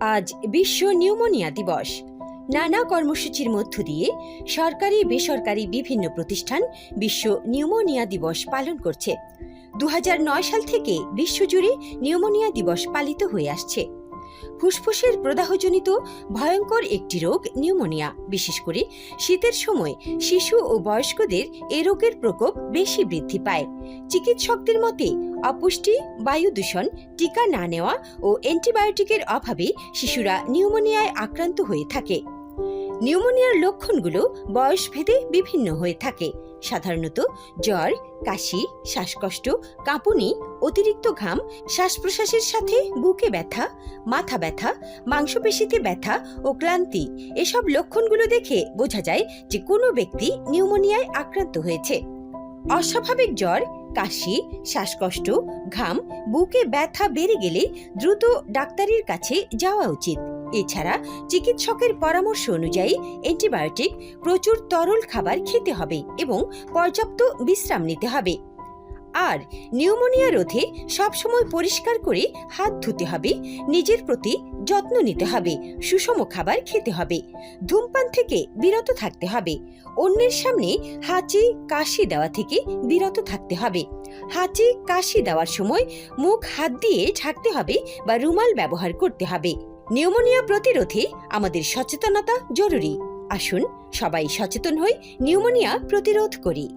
আজ বিশ্ব নিউমোনিয়া দিবস। নানা কর্মসূচির মধ্য দিয়ে সরকারি, বেসরকারি বিভিন্ন প্রতিষ্ঠান বিশ্ব নিউমোনিয়া দিবস পালন করছে। দুহাজার নয় সাল থেকে বিশ্বজুড়ে নিউমোনিয়া দিবস পালিত হয়ে আসছে। ফুসফুসের প্রদাহজনিত ভয়ঙ্কর একটি রোগ নিউমোনিয়া। বিশেষ করে শীতের সময় শিশু ও বয়স্কদের এ রোগের প্রকোপ বেশি বৃদ্ধি পায়। চিকিৎসকদের মতে অপুষ্টি, বায়ু দূষণ, টিকা না নেওয়া ও অ্যান্টিবায়োটিকের অভাবে শিশুরা নিউমোনিয়ায় আক্রান্ত হয়ে থাকে। নিউমোনিয়ার লক্ষণগুলো বয়সভেদে বিভিন্ন হয়ে থাকে। সাধারণত জ্বর, কাশি, শ্বাসকষ্ট, কাঁপুনি, অতিরিক্ত ঘাম শ্বাস প্রশ্বাসের সাথে বুকে ব্যথা, মাথা ব্যথা, মাংসপেশিতে ব্যথা ও ক্লান্তি। এসব লক্ষণগুলো দেখে বোঝা যায় যে কোনো ব্যক্তি নিউমোনিয়ায় আক্রান্ত হয়েছে। অস্বাভাবিক জ্বর কাশি, শ্বাসকষ্ট, ঘাম, বুকে ব্যথা বেড়ে গেলে দ্রুত ডাক্তারের কাছে যাওয়া উচিত। এছাড়া চিকিৎসকের পরামর্শ অনুযায়ী অ্যান্টিবায়োটিক প্রচুর তরল খাবার খেতে হবে এবং পর্যাপ্ত বিশ্রাম নিতে হবে। আর নিউমোনিয়া রোধে সবসময় পরিষ্কার করে হাত ধুতে হবে, নিজের প্রতি যত্ন নিতে হবে, সুষম খাবার খেতে হবে, ধূমপান থেকে বিরত থাকতে হবে, অন্যের সামনে হাঁচি কাশি দেওয়া থেকে বিরত থাকতে হবে, হাঁচি কাশি দেওয়ার সময় মুখ হাত দিয়ে ঢাকতে হবে বা রুমাল ব্যবহার করতে হবে। নিউমোনিয়া প্রতিরোধে আমাদের সচেতনতা জরুরি। আসুন সবাই সচেতন হই নিউমোনিয়া প্রতিরোধ করি।